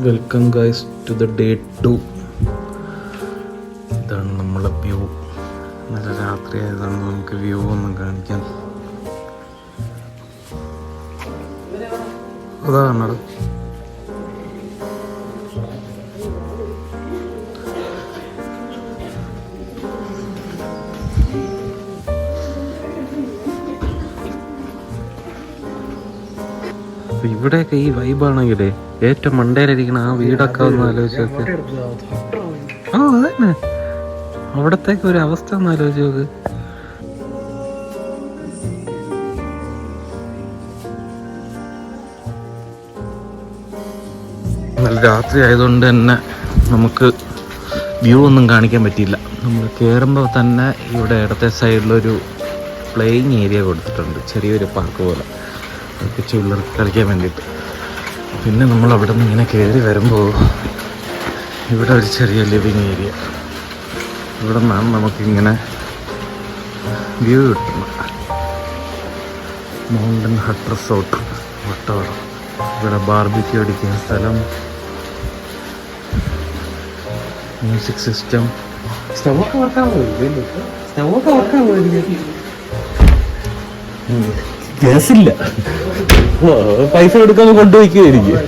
Welcome guys to the day two ഇതാണ് നമ്മളെ view നല്ല രാത്രി ആയതാണ് നമുക്ക് വ്യൂ ഒന്നും കാണിക്കാം അതാണ് അപ്പൊ ഇവിടെയൊക്കെ ഈ വൈബാണെങ്കിലേ ഏറ്റവും മണ്ടയിലിരിക്കണ ആ വീടൊക്കെ ഒന്ന് ആലോചിച്ച് നോക്ക്. ആ അതന്നെ. അവിടത്തേക്ക് ഒരു അവസ്ഥ ഒന്ന് ആലോചിച്ച് നോക്ക്. നല്ല രാത്രി ആയതുകൊണ്ട് തന്നെ നമുക്ക് വ്യൂ ഒന്നും കാണിക്കാൻ പറ്റിയില്ല. നമ്മൾ കയറുമ്പോൾ തന്നെ ഇവിടെ ഇടത്തെ സൈഡിലൊരു പ്ലേയിങ് ഏരിയ കൊടുത്തിട്ടുണ്ട്. ചെറിയൊരു പാർക്ക് പോലെ. കൊച്ചു പിള്ളേർ കളിക്കാൻ വേണ്ടിയിട്ട്. പിന്നെ നമ്മൾ അവിടെ നിന്ന് ഇങ്ങനെ കയറി വരുമ്പോൾ ഇവിടെ ഒരു ചെറിയ ലിവിങ് ഏരിയ ഇവിടെ നിന്നാണ് നമുക്കിങ്ങനെ വ്യൂ കിട്ടുന്നത് മൗണ്ടൻ ഹട്ട് റിസോർട്ട് വട്ടവടം. ഇവിടെ ബാർബിക്ക് അടിക്കുന്ന സ്ഥലം. മ്യൂസിക് സിസ്റ്റം സ്റ്റവൊക്കെ വർക്കാൻ പോയില്ലേ സ്റ്റവൊക്കെ വർക്കാൻ ഗ്യാസില്ല പൈസ കൊടുക്കാതെ കൊണ്ടുപോയിക്കുമായിരിക്കും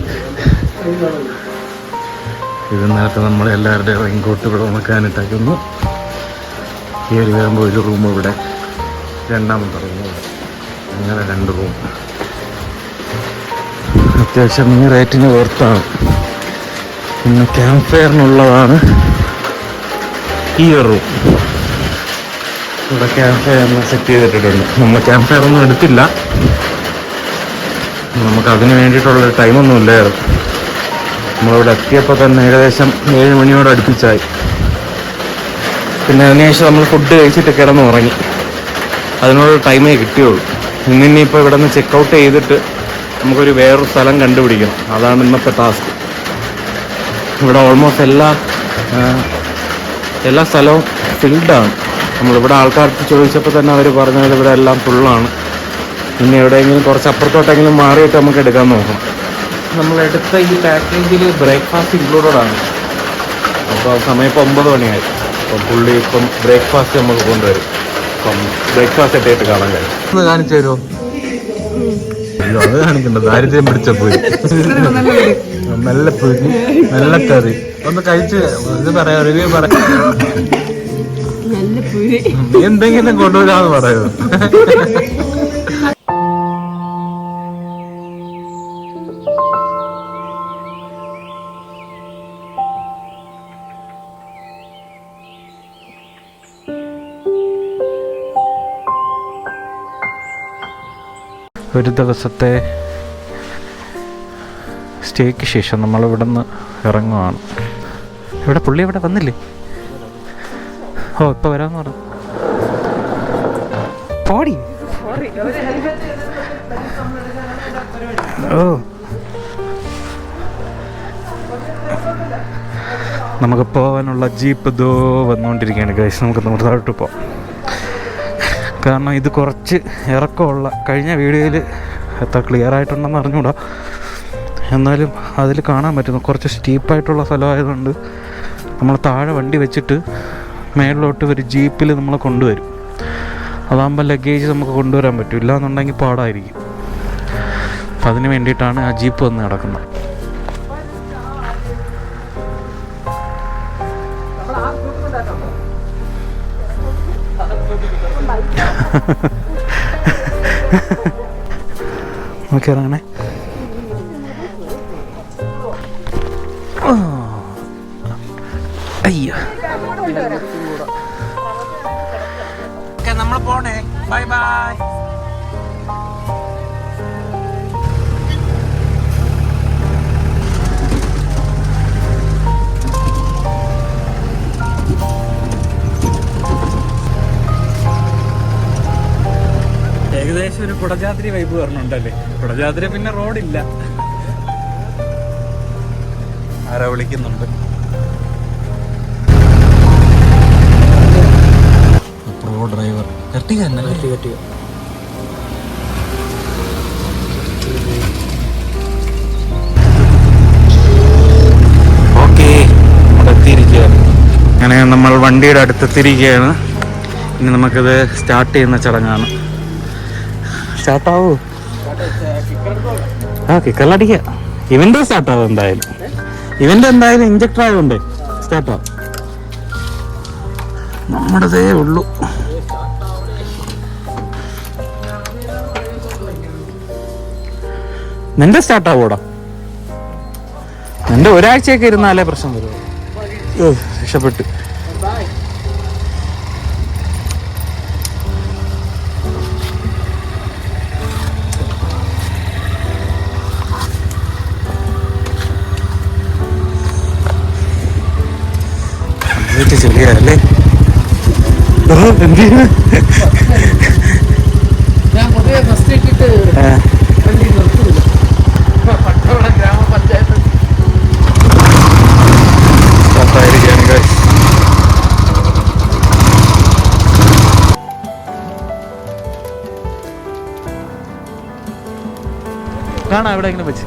ഇത് നേരത്തെ നമ്മൾ എല്ലാവരുടെയും റെയിൻകോട്ട് ഇവിടെ ഉണക്കാനിട്ടേക്കുന്നു കയറി വരുമ്പോൾ ഒരു റൂം ഇവിടെ. രണ്ടാമത്തെ റൂം അങ്ങനെ രണ്ട് റൂം അത്യാവശ്യം ഈ റേറ്റിന് പുറത്താണ് പിന്നെ ക്യാമ്പ് ഫയറിനുള്ളതാണ് ഈ ഒരു റൂം ഇവിടെ ക്യാമ്പ് ഫയർ സെറ്റ് ചെയ്തിട്ടുണ്ട് നമ്മൾ ക്യാമ്പ് ഫയർ ഒന്നും എടുത്തില്ല. നമുക്ക് അതിന് വേണ്ടിയിട്ടുള്ള ടൈമൊന്നും ഇല്ലായിരുന്നു. നമ്മളിവിടെ എത്തിയപ്പോൾ തന്നെ ഏകദേശം ഏഴ് മണിയോട് അടുപ്പിച്ചായി. പിന്നെ അതിനുശേഷം നമ്മൾ ഫുഡ് കഴിച്ചിട്ട് കിടന്ന് ഉറങ്ങി അതിനുള്ള ടൈമേ കിട്ടിയുള്ളൂ. ഇന്നിനിപ്പോൾ ഇവിടെ നിന്ന് ചെക്കൗട്ട് ചെയ്തിട്ട് നമുക്കൊരു വേറൊരു സ്ഥലം കണ്ടുപിടിക്കണം. അതാണ് ഇന്നത്തെ ടാസ്ക് ഇവിടെ ഓൾമോസ്റ്റ് എല്ലാ എല്ലാ സ്ഥലവും ഫിൽഡാണ് നമ്മളിവിടെ ആൾക്കാർക്ക് ചോദിച്ചപ്പോൾ തന്നെ അവർ പറഞ്ഞത് ഇവിടെ എല്ലാം ഫുള്ളാണ് പിന്നെ എവിടെയെങ്കിലും കുറച്ച് അപ്പുറത്തോട്ടെങ്കിലും മാറിയിട്ട് നമുക്ക് എടുക്കാൻ നോക്കണം നമ്മളെടുത്ത ഈ പാക്കേജിൽ ബ്രേക്ക്ഫാസ്റ്റ് ഇൻക്ലൂഡഡ് ആണ്. അപ്പോൾ സമയം ഇപ്പോൾ ഒമ്പത് മണിയായി. അപ്പം പുള്ളി ഇപ്പം ബ്രേക്ക്ഫാസ്റ്റ് നമുക്ക് കൊണ്ടുവരും. അപ്പം ബ്രേക്ക്ഫാസ്റ്റ് എത്തിയിട്ട് കാണാൻ കഴിയും. ഒന്ന് കാണിച്ചു തരുമോ? അത് കാണിക്കണ്ട. ദാരിദ്ര്യം പിടിച്ച പോയി നല്ല പൊരി നല്ല കറി. ഒന്ന് കഴിച്ച് ഇത് പറയാം റിവ്യൂ പറയാം. എന്തെങ്കിലും കൊണ്ടുവരാന്ന് പറയുന്നു ഒരു ദിവസത്തെ സ്റ്റേക്ക് ശേഷം നമ്മൾ ഇവിടെ നിന്ന് ഇറങ്ങുവാണ്. ഇവിടെ പുള്ളി ഇവിടെ വന്നില്ലേ? ഓ ഇപ്പൊ വരാന്ന് പറഞ്ഞു. പോടി. ഓ. നമുക്ക് പോകാനുള്ള ജീപ്പ് ദോ വന്നുകൊണ്ടിരിക്കുകയാണ് ഗൈസ് നമുക്ക് നിർത്തായിട്ട് പോവാം. കാരണം ഇത് കുറച്ച് ഇറക്കമുള്ള കഴിഞ്ഞ വീഡിയോയിൽ എത്ര ക്ലിയർ ആയിട്ടുണ്ടെന്ന് അറിഞ്ഞൂടാ. എന്നാലും അതിൽ കാണാൻ പറ്റുന്നു. കുറച്ച് സ്റ്റീപ്പായിട്ടുള്ള സ്ഥലമായതുകൊണ്ട് നമ്മൾ താഴെ വണ്ടി വെച്ചിട്ട് മേളിലോട്ട് ഒരു ജീപ്പിൽ നമ്മളെ കൊണ്ടുവരും. അതാകുമ്പോൾ ലഗേജ് നമുക്ക് കൊണ്ടുവരാൻ പറ്റും. ഇല്ലാന്നുണ്ടെങ്കിൽ പാടായിരിക്കും. അപ്പം അതിന് വേണ്ടിയിട്ടാണ് ആ ജീപ്പ് വന്ന് കിടക്കുന്നത് നോക്കി ഇറങ്ങണേ ബൈ ബൈ ഒരു കുടജാത്രി വൈബ് പറഞ്ഞുണ്ടല്ലേ കുടജാത്രി പിന്നെ റോഡില്ല ആരാ വിളിക്കുന്നുണ്ട്? Auto driver. കർട്ടിക തന്നെ കർട്ടിക കർട്ടിക അങ്ങനെ നമ്മൾ വണ്ടിയുടെ അടുത്തെത്തിയിരിക്കുകയാണ്. ഇനി നമുക്കിത് സ്റ്റാർട്ട് ചെയ്യുന്ന ചടങ്ങാണ്. സ്റ്റാർട്ടാവൂ ആ കിക്കറിലടിക്കുക ഇവന്റെ സ്റ്റാർട്ടാവും എന്തായാലും. ഇവന്റെ എന്തായാലും ഇഞ്ചക്ടർ ആയതുകൊണ്ട് സ്റ്റാർട്ടാവും നമ്മുടെ ഉള്ളൂ. നിന്റെ സ്റ്റാർട്ടാവൂടാ നിന്റെ ഒരാഴ്ചയൊക്കെ ഇരുന്നാലേ പ്രശ്നം വരുമോ രക്ഷപ്പെട്ടു. കംപ്ലീറ്റ് ഫസ്റ്റ് എന്തിനു? കാണാം എവിടെയെങ്കിലും വെച്ച്.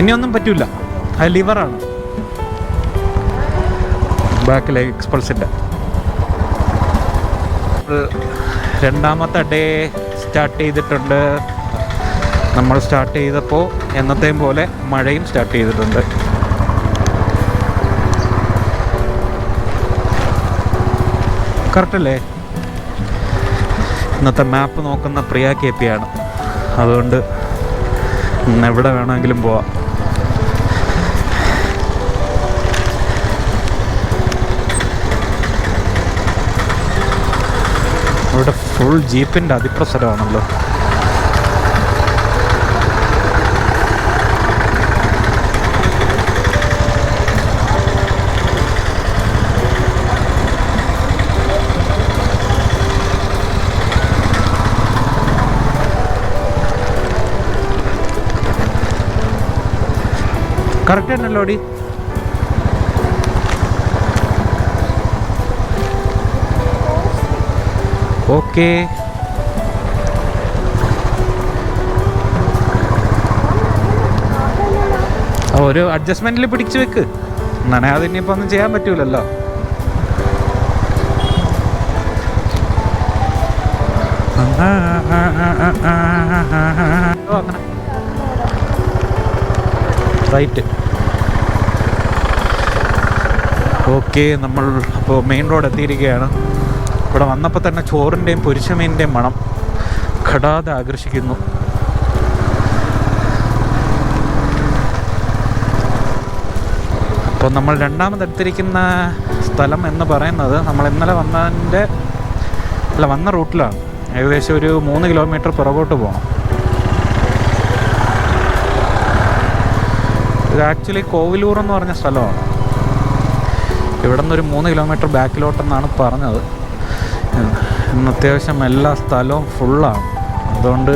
ഇനിയൊന്നും പറ്റൂല. അത് ലിവറാണ് ബാക്കിലെ എക്സ്പൾസിന്റെ രണ്ടാമത്തെ ഡേ സ്റ്റാർട്ട് ചെയ്തിട്ടുണ്ട്. നമ്മൾ സ്റ്റാർട്ട് ചെയ്തപ്പോൾ എന്നത്തെയും പോലെ മഴയും സ്റ്റാർട്ട് ചെയ്തിട്ടുണ്ട്. കറക്റ്റല്ലേ? ഇന്നത്തെ മാപ്പ് നോക്കുന്ന പ്രിയ കെ പി ആണ്. അതുകൊണ്ട് ഇന്ന് എവിടെ വേണമെങ്കിലും പോവാം. ഇവിടെ ഫുൾ ജീപ്പിന്റെ അതിപ്രസരമാണല്ലോ. കറക്റ്റ് തന്നെയല്ലോ അടി ഓക്കെ. ഒരു അഡ്ജസ്റ്റ്മെന്റിൽ പിടിച്ചു വെക്ക്. നനയാതെ ഇനിയിപ്പോ ഒന്നും ചെയ്യാൻ പറ്റൂലല്ലോ. അങ്ങനെ റൈറ്റ്. ഓക്കെ നമ്മൾ അപ്പോൾ മെയിൻ റോഡ് എത്തിയിരിക്കുകയാണ്. ഇവിടെ വന്നപ്പോൾ തന്നെ ചോറിന്റെയും പൊരിച്ചമീന്റെയും മണം ഘടാതെ ആകർഷിക്കുന്നു. അപ്പോൾ നമ്മൾ രണ്ടാമത് എടുത്തിരിക്കുന്ന സ്ഥലം എന്ന് പറയുന്നത് നമ്മൾ ഇന്നലെ വന്നതിന്റെ അല്ല വന്ന റൂട്ടിലാണ്. ഏകദേശം ഒരു മൂന്ന് കിലോമീറ്റർ പുറകോട്ട് പോകണം. ഇത് ആക്ച്വലി കോവിലൂർ എന്ന് പറഞ്ഞ സ്ഥലമാണ്. ഇവിടെ നിന്ന് ഒരു മൂന്ന് കിലോമീറ്റർ ബാക്കിലോട്ടെന്നാണ് പറഞ്ഞത്. ഇന്ന് അത്യാവശ്യം എല്ലാ സ്ഥലവും ഫുള്ളാണ്. അതുകൊണ്ട്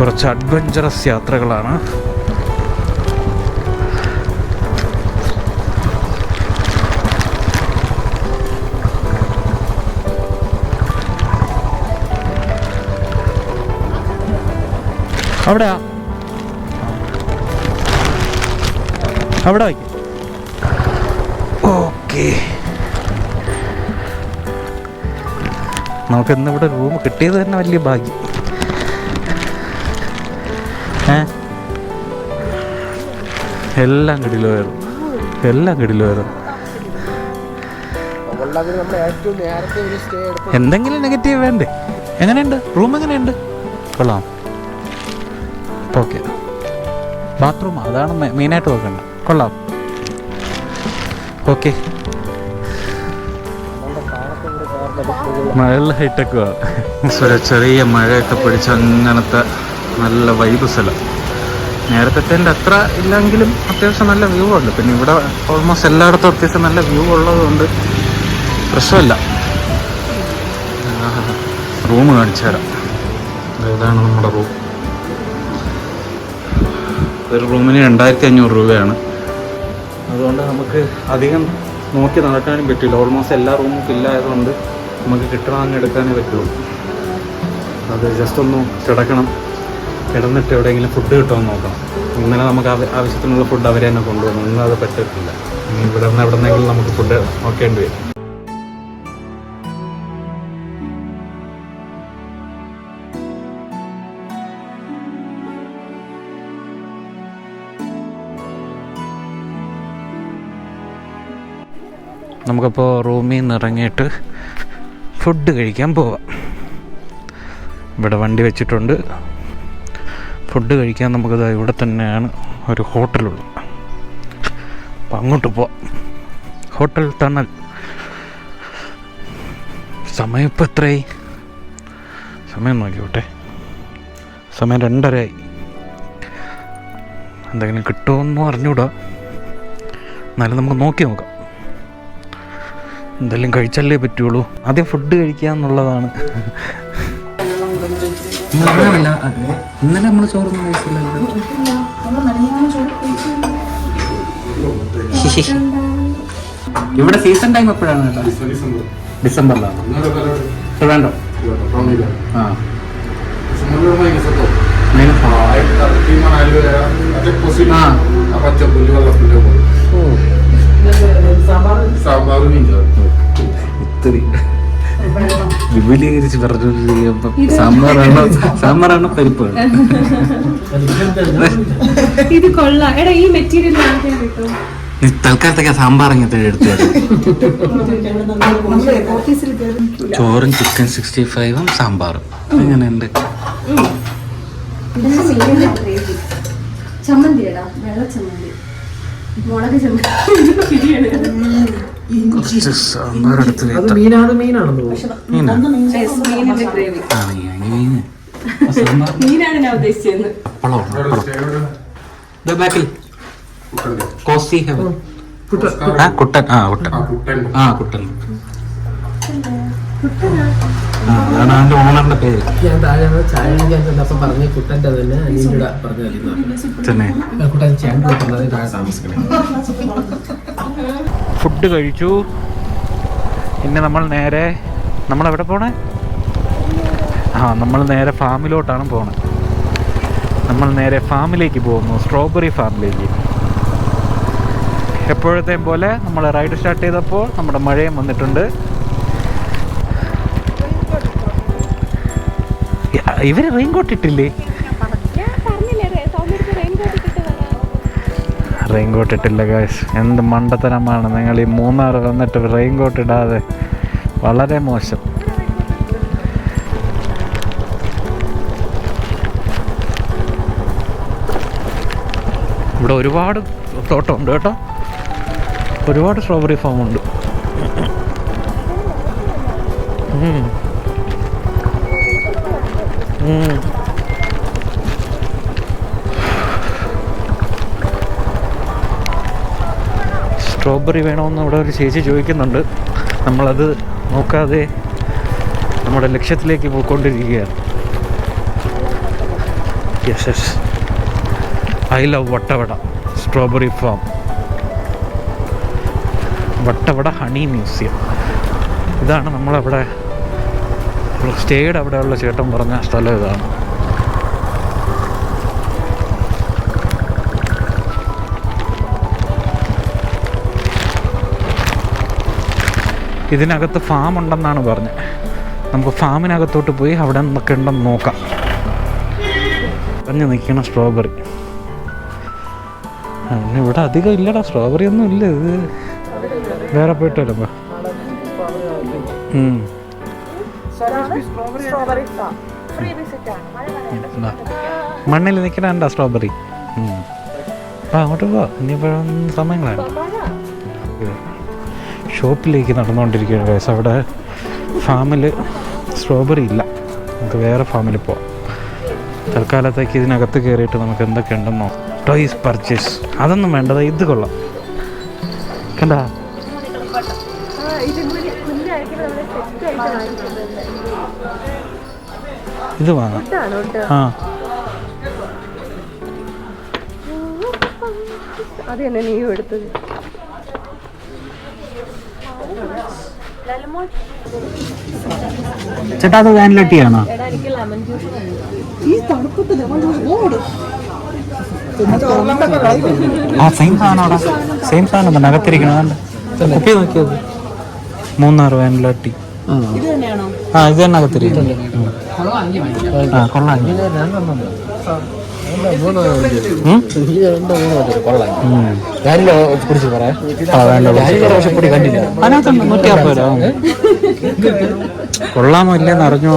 കുറച്ച് അഡ്വഞ്ചറസ് യാത്രകളാണ്. അവിടെയാ. അവിടെ വയ്ക്കും. ഓക്കെ. നമുക്ക് ഇന്ന് ഇവിടെ റൂം കിട്ടിയത് തന്നെ വലിയ ഭാഗ്യം. ഏ? എല്ലാം കിടിലുമായിരുന്നു എല്ലാം കിടിലുമായിരുന്നു എന്തെങ്കിലും നെഗറ്റീവ് വേണ്ടേ? എങ്ങനെയുണ്ട്? റൂം എങ്ങനെയുണ്ട്? കൊള്ളാം. ഓക്കെ. ബാത്റൂം അതാണ് മെയിനായിട്ട് നോക്കണ്ട കൊള്ളാം. ഓക്കെ. നല്ല ഹൈടെക്ക് ചെറിയ മഴയൊക്കെ പിടിച്ച അങ്ങനത്തെ നല്ല വൈബ് സ്ഥലം. നേരത്തെ അത്ര ഇല്ലെങ്കിലും അത്യാവശ്യം നല്ല വ്യൂ ഉണ്ട്. പിന്നെ ഇവിടെ ഓൾമോസ്റ്റ് എല്ലായിടത്തും അത്യാവശ്യം നല്ല വ്യൂ ഉള്ളതുകൊണ്ട് പ്രശ്നമില്ല. റൂം കാണിച്ചു തരാം. ഇതാണ് നമ്മുടെ റൂം ഒരു റൂമിന് രണ്ടായിരത്തി അഞ്ഞൂറ് രൂപയാണ്. അതുകൊണ്ട് നമുക്ക് അധികം നോക്കി നടക്കാനും പറ്റില്ല. ഓൾമോസ്റ്റ് എല്ലാ റൂമും ഫില്ലായതുകൊണ്ട് നമുക്ക് കിട്ടണമെന്ന് എടുക്കാനേ പറ്റുള്ളൂ. അത് ജസ്റ്റ് ഒന്ന് കിടക്കണം. കിടന്നിട്ട് എവിടെയെങ്കിലും ഫുഡ് കിട്ടുമെന്ന് നോക്കണം. ഇന്നലെ നമുക്ക് ആവ- ആവശ്യത്തിനുള്ള ഫുഡ് അവരെ തന്നെ കൊണ്ടുവന്നു. ഇന്ന് അത് പറ്റത്തില്ല. ഇനി ഇവിടെ നിന്ന് എവിടെ നിന്നെങ്കിലും നമുക്ക് ഫുഡ് നോക്കേണ്ടി വരും. നമുക്കപ്പോൾ റൂമിൽ നിന്ന് ഇറങ്ങിയിട്ട് ഫുഡ് കഴിക്കാൻ പോവാം. ഇവിടെ വണ്ടി വെച്ചിട്ടുണ്ട്. ഫുഡ് കഴിക്കാൻ നമുക്കത് ഇവിടെ തന്നെയാണ് ഒരു ഹോട്ടലുള്ളത് അപ്പം അങ്ങോട്ട് പോവാം. ഹോട്ടൽ തണൽ. സമയം ഇപ്പം എത്രയായി? സമയം നോക്കിയോട്ടെ സമയം രണ്ടരയായി. എന്തെങ്കിലും കിട്ടുമെന്ന് അറിഞ്ഞൂടാ. എന്നാലും നമുക്ക് നോക്കി നോക്കാം. എന്തെങ്കിലും കഴിച്ചല്ലേ പറ്റുള്ളൂ. ആദ്യം ഫുഡ് കഴിക്കുക എന്നുള്ളതാണ്. ഇന്നലെ നമ്മൾ ചോറൊന്നും കഴിച്ചില്ലല്ലോ. ഇവിടെ സീസൺ ടൈം എപ്പോഴാണ് ഡിസംബറിലാണ് വേണ്ടോ. ആ. ആ. ഇത്തിരി. വിപുലീകരിച്ച് പറഞ്ഞു സാമ്പാറാണോ സാമ്പാറാണോ പരിപ്പ്? ഇത് കൊള്ളാം. എടാ ഈ മെറ്റീരിയൽ നീ തൽക്കാലത്തേക്ക് സാമ്പാർ ഇങ്ങനത്തെ എടുത്തു ചോറും ചിക്കൻ സിക്സ്റ്റി ഫൈവും സാമ്പാറും. അങ്ങനെ ചമ്മന്തി ഇടാ വെള്ള ചമ്മന്തി. മുളക് വെക്കാം. മീനാണ് മീനാണെന്ന് തോന്നുന്നു. മീനാണ് ഞാൻ ഉദ്ദേശിച്ചത്. കുട്ടൻ. ആ കുട്ടൻ. ആ കുട്ടൻ. അതാണ് അവന്റെ ഓണറിന്റെ പേര്. ഞാൻ താഴെ നിന്ന് ചായ കുടിക്കാൻ ചെന്നപ്പം പറഞ്ഞ കുട്ടന്റെ തന്നെ പറഞ്ഞു കുട്ടൻ ചേട്ടൻ പറഞ്ഞത് താഴെ താമസിക്കണേ. ഫുഡ് കഴിച്ചു. പിന്നെ നമ്മൾ നേരെ നമ്മൾ എവിടെ പോണേ? ആ നമ്മൾ നേരെ ഫാമിലോട്ടാണ് പോണത് നമ്മൾ നേരെ ഫാമിലേക്ക് പോകുന്നു സ്ട്രോബെറി ഫാമിലേക്ക്. എപ്പോഴത്തെയും പോലെ നമ്മൾ റൈഡ് സ്റ്റാർട്ട് ചെയ്തപ്പോൾ നമ്മുടെ മഴയും വന്നിട്ടുണ്ട്. ഇവർ റെയിൻകോട്ട് ഇട്ടില്ലേ? റെയിൻകോട്ട് ഇട്ടില്ല ഗായ്സ് എന്ത് മണ്ടത്തരമാണ്. നിങ്ങൾ ഈ മൂന്നാർ വന്നിട്ട് റെയിൻകോട്ട് ഇടാതെ. വളരെ മോശം. ഇവിടെ ഒരുപാട് തോട്ടമുണ്ട് കേട്ടോ. ഒരുപാട് സ്ട്രോബെറി ഫാം ഉണ്ട്. ഉം. ഉം. സ്ട്രോബെറി വേണമെന്ന് അവിടെ ഒരു ചേച്ചി ചോദിക്കുന്നുണ്ട്. നമ്മളത് നോക്കാതെ നമ്മുടെ ലക്ഷ്യത്തിലേക്ക് പോയിക്കൊണ്ടിരിക്കുകയാണ്. Yes yes I love Vattavada. Strawberry farm Vattavada honey museum ഇതാണ് നമ്മളവിടെ സ്റ്റേയുടെ അവിടെയുള്ള ചേട്ടൻ പറഞ്ഞ സ്ഥലം ഇതാണ്. ഇതിനകത്ത് ഫാം ഉണ്ടെന്നാണ് പറഞ്ഞത്. നമുക്ക് ഫാമിനകത്തോട്ട് പോയി അവിടെ നിന്നൊക്കെ ഉണ്ടെന്ന് നോക്കാം. പറഞ്ഞു നിൽക്കണം സ്ട്രോബെറി ഇവിടെ അധികം ഇല്ലടാ സ്ട്രോബെറി ഒന്നും ഇല്ല ഇത്. വേറെ മണ്ണിൽ നിൽക്കണ സ്ട്രോബെറി. ആ അങ്ങോട്ട് പോ. ഇനിയിപ്പോഴും സമയങ്ങളാണ്. ഷോപ്പിലേക്ക് നടന്നുകൊണ്ടിരിക്കുകയാണ് കേസ് അവിടെ ഫാമിൽ സ്ട്രോബെറി ഇല്ല. നമുക്ക് വേറെ ഫാമിൽ പോവാം. തൽക്കാലത്തേക്ക് ഇതിനകത്ത് കയറിയിട്ട് നമുക്ക് എന്തൊക്കെ ഉണ്ടെന്നോ ടോയ്സ് പർച്ചേസ് അതൊന്നും വേണ്ടത് ഇത് കൊള്ളാം. കണ്ടാ? ഇത് വാങ്ങാം. ആ. അത് തന്നെ നീ എടുത്തത്. ചേട്ടാ അത് വാനില ലെമൺ ജ്യൂസ് ആ സെയിം സാധനം അവിടെ. സെയിം സാധനം തന്നെ അകത്തിരിക്കണം കുപ്പി നോക്കിയത്. മൂന്നാറ് വാനില ടീ ആ ഇത് തന്നെ അകത്തിരി കൊള്ളാം. കൊള്ളാമോ ഇല്ലെന്ന് അറിഞ്ഞോ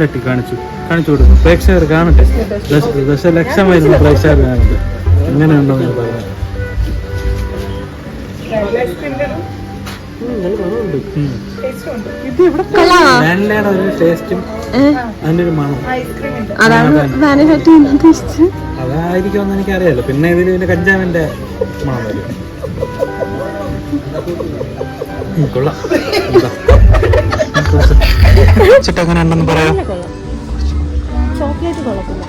പിടിക്കാൻ കാണിച്ചു. കാണിച്ചു കൊടുക്കും പ്രേക്ഷകർ കാണട്ടെ. ദശ- ദശലക്ഷം വരുന്ന പ്രേക്ഷകർ കാണട്ടെ എങ്ങനെയുണ്ടോ ഞാൻ പറയാം. അതായിരിക്കും ഒരു ടേസ്റ്റും അതിന്റെ ഒരു മണം അതാണ് വാനില ടീ ഉദ്ദേശിച്ചത് അതായിരിക്കുമെന്ന് എനിക്കറിയാലോ. പിന്നെ ഇതിൽ പിന്നെ കഞ്ചാവിന്റെ മണം വരും. കൊള്ളാം. ചേട്ടാ അങ്ങനെ ഉണ്ടെന്ന് പറയാം. ചോക്ലേറ്റ് കൊള്ളത്തില്ല.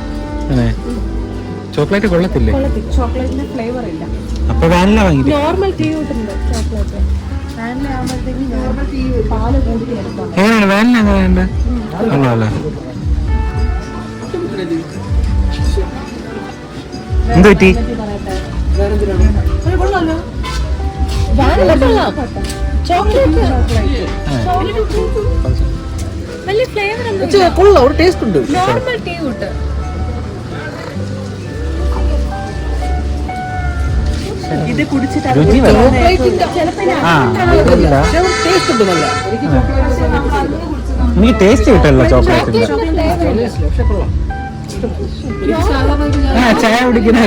ചോക്ലേറ്റ് കൊള്ളത്തില്ലേ? കൊള്ളത്തില്ല. ചോക്ലേറ്റിന്റെ ഫ്ലേവർ ഇല്ല. അപ്പൊ വാനില നോർമൽ ടീ കിട്ടുന്നുണ്ട് ചോക്ലേറ്റ്. വാനില ആകുമ്പോഴത്തേക്കും നോർമൽ ടീ പാൽ കൂടി എങ്ങനെയാണ്? വാനില എന്ത് പറ്റി? കൊള്ളാം. ചോക്ലേറ്റ് വലിയ ഫ്ലേവർ ഒന്നും കൊള്ളാം ഒരു ടേസ്റ്റ് ഉണ്ട്. നോർമൽ ടീ കൂട്ട്. ഇത് കുടിച്ചിട്ട്. ടേസ്റ്റ് ഉണ്ട് നല്ല. എനിക്ക് ടേസ്റ്റ് കിട്ടില്ല ചോക്ലേറ്റിന്റെ ആ ചായ കുടിക്കുന്ന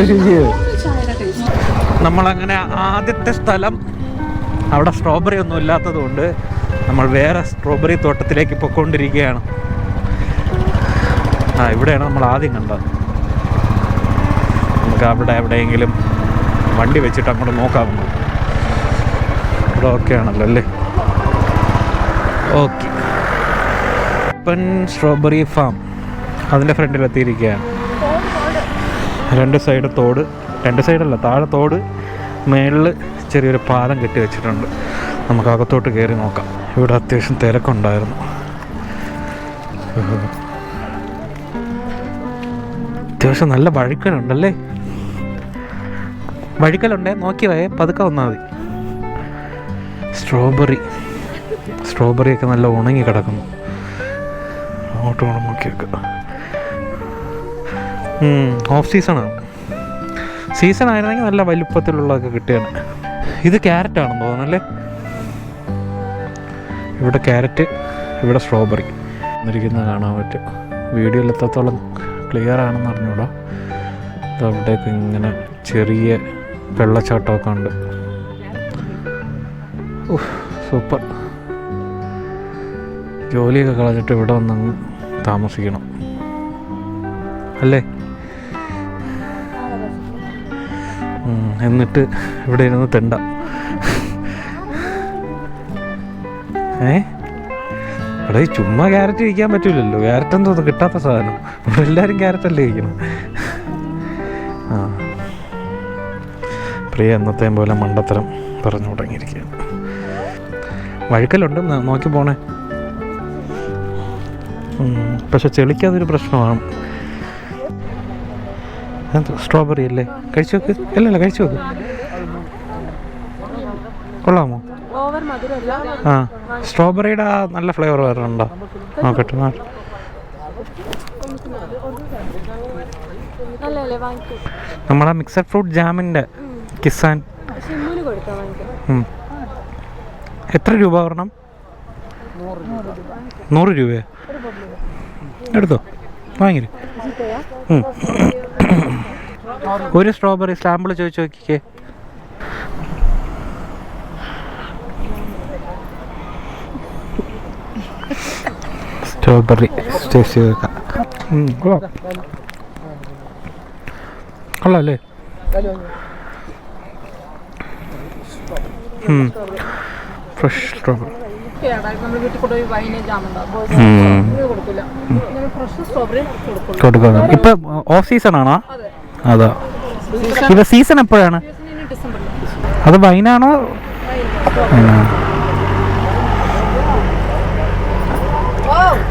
നമ്മളങ്ങനെ ആദ്യത്തെ സ്ഥലം അവിടെ സ്ട്രോബെറി ഒന്നും ഇല്ലാത്തത് കൊണ്ട് നമ്മൾ വേറെ സ്ട്രോബെറി തോട്ടത്തിലേക്ക് പൊയ്ക്കൊണ്ടിരിക്കുകയാണ് ആ ഇവിടെയാണ് നമ്മൾ ആദ്യം കണ്ടത്. നമുക്ക് അവിടെ എവിടെയെങ്കിലും വണ്ടി വെച്ചിട്ട് അങ്ങോട്ട് നോക്കാമോ ഇവിടെ ഓക്കെ ആണല്ലോ അല്ലേ? ഓക്കെ ഓപ്പൺ സ്ട്രോബെറി ഫാം അതിന്റെ ഫ്രണ്ടിൽ എത്തിയിരിക്കുകയാണ്. രണ്ട് സൈഡ് തോട് രണ്ട് സൈഡല്ല താഴെ തോട് മേളിൽ ചെറിയൊരു പാലം കെട്ടി വെച്ചിട്ടുണ്ട്. നമുക്ക് അകത്തോട്ട് കയറി നോക്കാം. ഇവിടെ അത്യാവശ്യം തിരക്കുണ്ടായിരുന്നു. അത്യാവശ്യം നല്ല വഴിക്കലുണ്ടല്ലേ? വഴിക്കലുണ്ടേ? നോക്കി പോയേ പതുക്കെ വന്നാൽ മതി. സ്ട്രോബെറി സ്ട്രോബെറി ഒക്കെ നല്ല ഉണങ്ങി കിടക്കുന്നു. അങ്ങോട്ടും ഇങ്ങോട്ടും നോക്കി വെക്കുക ഓഫ് സീസണാണ് സീസൺ ആയിരുന്നെങ്കിൽ നല്ല വലുപ്പത്തിലുള്ളതൊക്കെ കിട്ടിയാണ് ഇത് ക്യാരറ്റ് ആണെന്ന് തോന്നുന്നല്ലേ ഇവിടെ ക്യാരറ്റ് ഇവിടെ സ്ട്രോബെറി എന്നിരിക്കുന്നത് കാണാൻ പറ്റും. വീഡിയോയിൽ എത്രത്തോളം ക്ലിയർ ആണെന്ന് അറിഞ്ഞൂടാ. അവിടെയൊക്കെ ഇങ്ങനെ ചെറിയ വെള്ളച്ചാട്ടമൊക്കെ ഉണ്ട്. സൂപ്പർ ജോലിയൊക്കെ കളഞ്ഞിട്ട് ഇവിടെ വന്നങ്ങ് താമസിക്കണം. അല്ലേ? എന്നിട്ട് ഇവിടെ ഇരുന്ന് തെണ്ട. ഏ? ഈ ചുമ്മാ ക്യാരറ്റ് കഴിക്കാൻ പറ്റൂലല്ലോ. ക്യാരറ്റ് എന്തോ കിട്ടാത്ത സാധനം. ഇവിടെ എല്ലാവരും ക്യാരറ്റ് അല്ലേ കഴിക്കണം? ആ. പ്രിയ എന്നത്തെയും പോലെ മണ്ടത്തരം പറഞ്ഞു തുടങ്ങിയിരിക്കുകയാണ്. വഴുക്കലുണ്ട്. നോക്കി പോണേ. പക്ഷെ ചെളിക്കാതൊരു പ്രശ്നമാണ്. സ്ട്രോബെറി അല്ലേ? കഴിച്ചു നോക്ക്. അല്ലല്ല കഴിച്ചു നോക്ക്. കൊള്ളാമോ? ആ സ്ട്രോബെറിയുടെ ആ നല്ല ഫ്ലേവർ വരുന്നുണ്ടോ? നോക്കട്ടെ നമ്മളെ മിക്സഡ് ഫ്രൂട്ട് ജാമിന്റെ കിസാൻ. എത്ര രൂപ വരണം നൂറ് രൂപയോ എടുത്തോ? വാങ്ങി ഒരു സ്ട്രോബെറി സ്റ്റാമ്പിൾ ചോദിച്ചു നോക്കിക്കേ. സ്ട്രോബെറി ടേസ്റ്റ് ചെയ്ത് കൊള്ളാല്ലേ കൊള്ളാം. അല്ലേ ഫ്രഷ് സ്ട്രോബെറി നമ്മൾ വീട്ടിൽ കൊണ്ടുപോയി വൈന് ഇത് കൊടുക്കില്ല ഇങ്ങനെ ഫ്രഷ് സ്ട്രോബെറി കൊടുക്കുള്ളൂ കൊടുക്കുന്നത് ഇപ്പൊ ഓഫ് സീസൺ ആണോ അതെ അതാ ഇത് സീസൺ എപ്പോഴാണ് അത് വൈനാണോ എങ്ങനെയുണ്ടോ കൊള്ളാമോ നമ്മൾ വാങ്ങിച്ചാൽ കുടിച്ച് എനിക്ക് ഇഷ്ടമല്ല എങ്ങനെയുണ്ട് വൈൻ വേണം വൈൻ ഇതാണ് വൈൻ വൈൻ എത്ര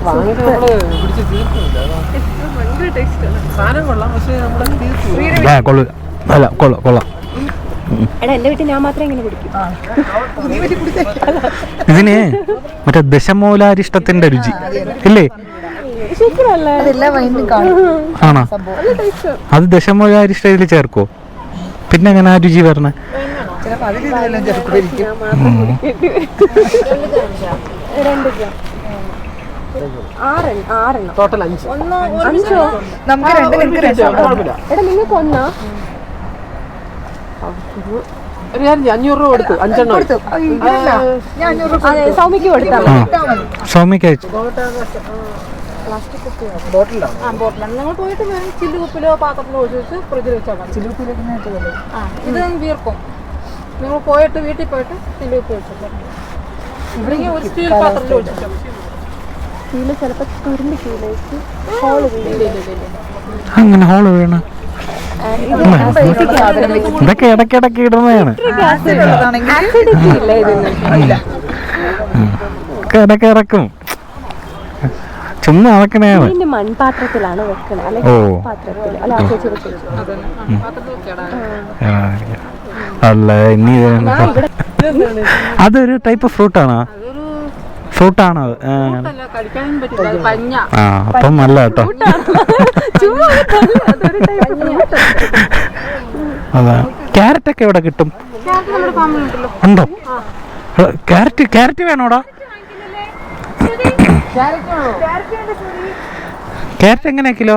അതിൽ ജാമ് രണ്ട് രണ്ട് ജാം മാത്രം വേണോ വാങ്ങിയിട്ട് നമ്മൾ പിടിച്ച് തീർക്കുന്നില്ല അതാ. ഭയങ്കര ടേസ്റ്റാണ് സാധനം കൊള്ളാം. പക്ഷേ നമ്മളെ തീർക്കില്ല ആ കൊള്ളു അല്ല കൊള്ളാം കൊള്ളാം. എടാ എന്റെ വീട്ടിൽ ഞാൻ മാത്രമേ ഇങ്ങനെ കുടിക്കൂ. ഇതിന് മറ്റേ ദശമൂലാരിഷ്ടത്തിന്റെ രുചി. ഇല്ലേ? ആണോ? അത് ദശമൂലാരിഷ്ട ഇതിൽ ചേർക്കോ പിന്നെ എങ്ങനെ ആ രുചി വരണേ? ചിലപ്പോ അതിൽ ചേർക്കും ആറെണ്ണം ടോട്ടൽ അഞ്ച്. ഒന്നോ അഞ്ചോ. നമുക്ക് രണ്ട് നിങ്ങൾക്ക് എടാ നിങ്ങൾക്ക് ഒന്നാ? ഒരു കാര്യം ചെയ്യ്, അഞ്ഞൂറ് രൂപ കൊടുത്തു അഞ്ചെണ്ണം സൗമിക്ക് സൗമിക്ക് നിങ്ങൾ പോയിട്ട് പാത്രത്തിലോ ഒഴിച്ച് ഫ്രിഡ്ജിൽ വെച്ചാൽ ഇത് വീർക്കും. നിങ്ങൾ പോയിട്ട് വീട്ടിൽ പോയിട്ട് ചില്ല് കുപ്പി വെച്ചിട്ട് ഇവിടെങ്കിൽ ഒരു സ്റ്റീൽ പാത്രത്തിൽ ഒഴിച്ചിട്ട് തുരുമ്പ് ഹോൾ അങ്ങനെ ഹോൾ വീണ. ഇതൊക്കെ ഇടയ്ക്കിടയ്ക്ക് ഇടുന്നതാണ്. ഇടയ്ക്ക് ഇറക്കും. ചുമ്മാ അളക്കണേണ് ഇതിന്റെ മൺപാത്രത്തിലാണ്. പാത്രത്തിൽ അല്ല ഇനി അതൊരു ടൈപ്പ് ഫ്രൂട്ട് ആണോ അതൊരു ഫ്രൂട്ട് ആണോ അത്? ആ. അല്ല കഴിക്കാനും പറ്റില്ല അത് പഞ്ഞ. ആ അപ്പം നല്ല കേട്ടോ. അതാ. ക്യാരറ്റ് ഒക്കെ എവിടെ കിട്ടും? ഉണ്ടോ? ക്യാരറ്റ് ക്യാരറ്റ് വേണോടാ? ക്യാരറ്റ് എങ്ങനെയാ കിലോ?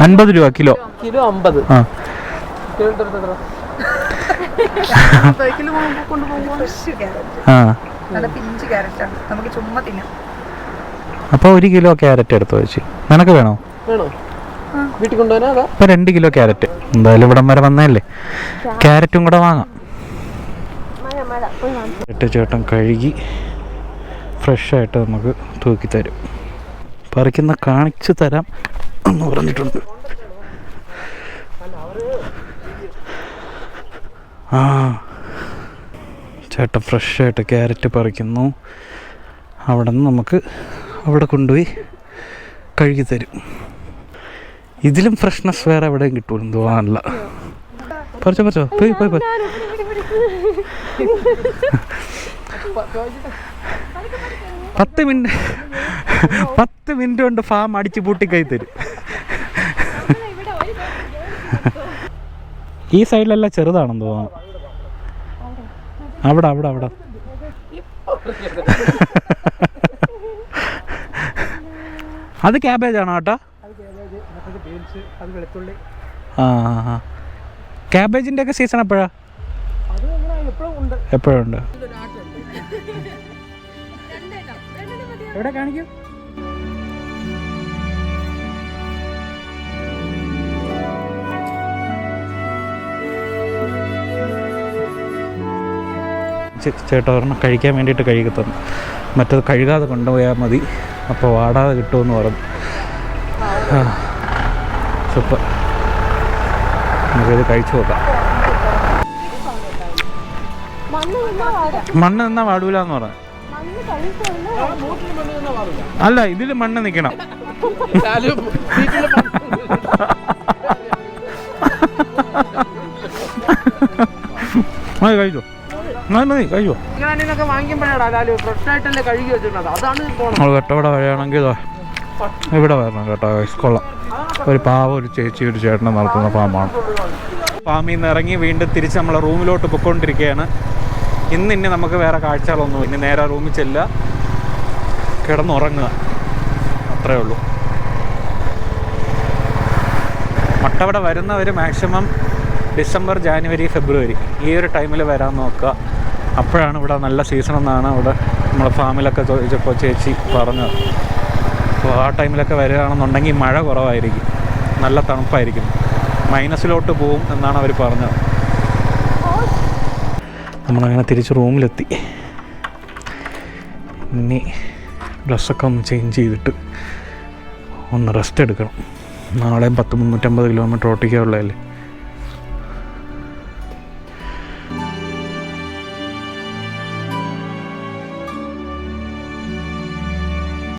അൻപത് രൂപ കിലോ. കിലോ അമ്പത്. ആ. കേട്ടെടുത്തത്ര സൈക്കിൾ ഫ്രഷ് ക്യാരറ്റ് ആ. നല്ല പിഞ്ച് ക്യാരറ്റാണ് നമുക്ക് ചുമ്മാ തിന്നാം. അപ്പോൾ ഒരു കിലോ ക്യാരറ്റ് എടുത്തു വെച്ച്. നിനക്ക് വേണോ? വേണോ? വീട്ടിൽ കൊണ്ടുപോകാനാ ഇപ്പൊ രണ്ട് കിലോ ക്യാരറ്റ് എന്തായാലും ഇവിടം വരെ വന്നതല്ലേ? ക്യാരറ്റും കൂടെ വാങ്ങാം. ചേട്ടൻ ചേട്ടൻ കഴുകി ഫ്രഷായിട്ട് നമുക്ക് തൂക്കി തരും പറിക്കുന്ന കാണിച്ചു തരാം എന്ന് പറഞ്ഞിട്ടുണ്ട്. ആ. ചേട്ടൻ ഫ്രഷായിട്ട് ക്യാരറ്റ് പറിക്കുന്നു. അവിടെ നിന്ന് നമുക്ക് അവിടെ കൊണ്ടുപോയി കഴുകി തരും. ഇതിലും ഫ്രഷ്നെസ് വേറെ എവിടെയും കിട്ടുമെന്ന് തോന്നാനില്ല പറിച്ചോ പറിച്ചോ. പോയി പോയി പോയി. പത്ത് മിനിറ്റ് പത്ത് മിനിറ്റ് കൊണ്ട് ഫാം അടിച്ച് കൈ തരും. ഈ സൈഡിലെല്ലാം ചെറുതാണെന്ന് തോന്നുന്നു. അവിടെ അവിടെ അവിടെ. അത് ക്യാബേജ് ആണോ വെളുത്തുള്ളി ആ ആ ഒക്കെ സീസൺ എപ്പോഴാ? എപ്പോഴും ഉണ്ട്. എവിടെ കാണിക്കും? ചേട്ടാ കഴിക്കാൻ വേണ്ടിയിട്ട് കഴുകി തന്നു. മറ്റത് കഴുകാതെ കൊണ്ടുപോയാൽ മതി. അപ്പോൾ വാടാതെ കിട്ടുമെന്ന് പറഞ്ഞു. സൂപ്പർ നമുക്കിത് കഴിച്ചു നോക്കാം. മണ്ണ് നിന്നാ വാടൂല എന്ന് പറഞ്ഞു. അല്ല ഇതിൽ മണ്ണ് നിൽക്കണം അത് കഴിച്ചോ? മതി കഴിയോ ഞാനിതൊക്കെ വാങ്ങിക്കുമ്പോഴാണ് ലാലു ഫ്രഷ് ആയിട്ടല്ലേ കഴുകി വെച്ചിട്ടുള്ളത് അതാണ് നമ്മൾ വെട്ടവിടെ വഴിയാണെങ്കിൽ ഇവിടെ വരണം കേട്ടോ. കൊള്ളാം. ഒരു പാവ ഒരു ചേച്ചി ഒരു ചേട്ടനെ നടത്തുന്ന ഫാമാണ്. ഫാമിൽ നിന്ന് ഇറങ്ങി വീണ്ടും തിരിച്ച് നമ്മളെ റൂമിലോട്ട് പൊയ്ക്കൊണ്ടിരിക്കുകയാണ്. ഇന്ന് ഇനി നമുക്ക് വേറെ കാഴ്ചകളൊന്നും ഇനി നേരെ റൂമിൽ ചെല്ലുക. കിടന്നുറങ്ങുക. അത്രേ ഉള്ളൂ. മട്ടവിടെ വരുന്നവർ മാക്സിമം ഡിസംബർ ജാനുവരി ഫെബ്രുവരി ഈ ഒരു ടൈമിൽ വരാൻ നോക്കുക. അപ്പോഴാണ് ഇവിടെ നല്ല സീസൺ എന്നാണ് ഇവിടെ നമ്മളെ ഫാമിലൊക്കെ ചോദിച്ചപ്പോൾ ചേച്ചി പറഞ്ഞത്. അപ്പോൾ ആ ടൈമിലൊക്കെ വരികയാണെന്നുണ്ടെങ്കിൽ മഴ കുറവായിരിക്കും. നല്ല തണുപ്പായിരിക്കും. മൈനസിലോട്ട് പോവും എന്നാണ് അവർ പറഞ്ഞത്. നമ്മളങ്ങനെ തിരിച്ച് റൂമിലെത്തി ഇനി ഡ്രസ്സൊക്കെ ഒന്ന് ചേഞ്ച് ചെയ്തിട്ട് ഒന്ന് റെസ്റ്റ് എടുക്കണം. നാളെയും പത്ത് മുന്നൂറ്റമ്പത് കിലോമീറ്റർ ഓട്ടിക്കാനുള്ളതല്ലേ